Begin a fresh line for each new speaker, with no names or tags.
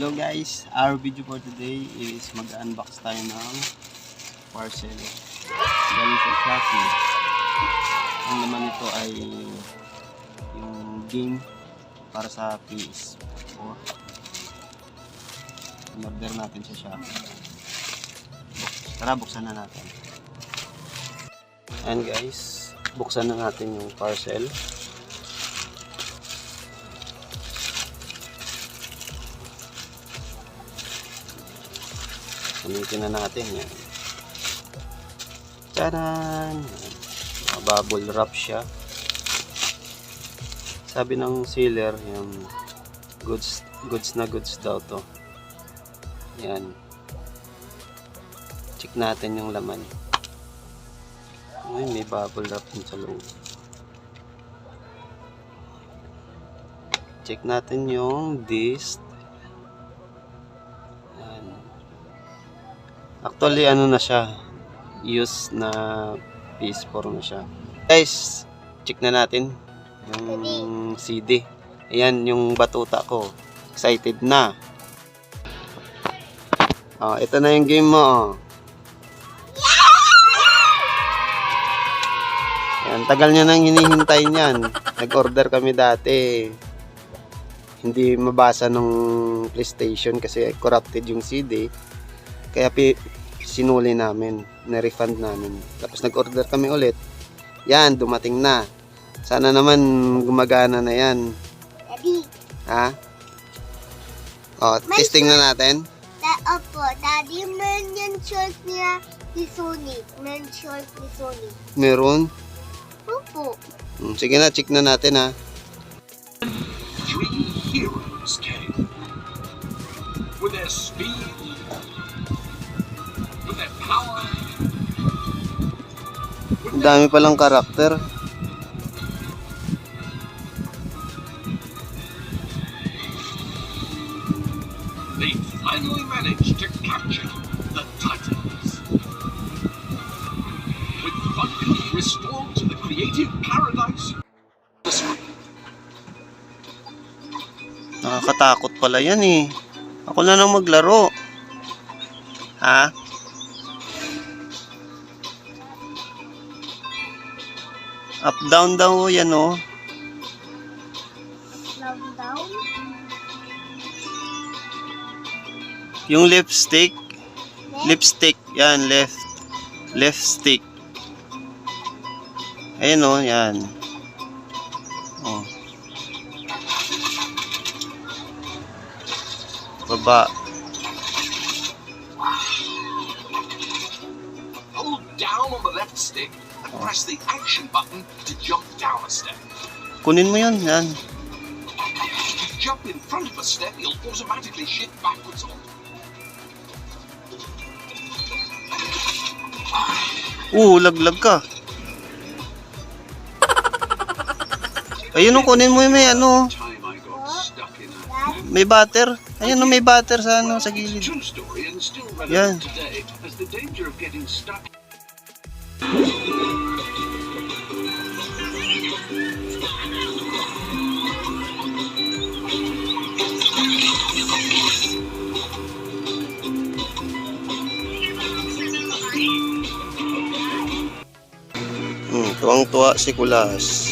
Hello guys, our video for today is mag-unbox tayo ng parcel galing sa Shopee. Ang naman ito ay yung game para sa PS4. In-order natin sa Shopee. Tara, buksan na natin. And guys, buksan na natin yung parcel. Sumitin na natin yan. Taran! Bubble wrap siya. Sabi ng sealer, yung goods, goods na goods daw to. Yan. Check natin yung laman. Ay, may bubble wrap din sa loob. Check natin yung disc. Actually, ano na siya. Use na PS4 na siya. Guys, check na natin yung CD. Ayan, yung batuta ko. Excited na. Oh, ito na yung game mo. oh. Yan, tagal niya nang hinihintay niyan. Nag-order kami dati. Hindi mabasa nung PlayStation kasi corrupted yung CD. Kaya pi sinuli namin, na-refund namin. Tapos nag-order kami ulit. Yan, dumating na. Sana naman gumagana na yan.
Daddy,
Ha? Oh, testing na natin.
da, opo, Daddy, meron yan short niya ni Sony. Meron short ni Sony.
Meron.
Opo.
Hmm, Sige na, check na natin ha.
three heroes came. With their speed,
dami palang karakter.
they finally managed to capture the Titans. With function restored to the creative paradise.
Nakakatakot pala yan eh. Ako na lang maglaro. Ha? Up down daw yan oh.
Love down.
Yung lipstick. Lipstick. Yan, left. Left stick. Ayun oh, yan. Oh. Baba.
Hold down on the left stick and press the action button to jump down a step.
Kunin mo yun, yan.
If you jump in front of a step, you'll automatically shift backwards on.
Uh, laglag ka. Ayun oh, kunin mo yung may ano, may butter. Ayun oh, may butter sa ano, sa gilid.
true
tuwang-tuwa si Kulas.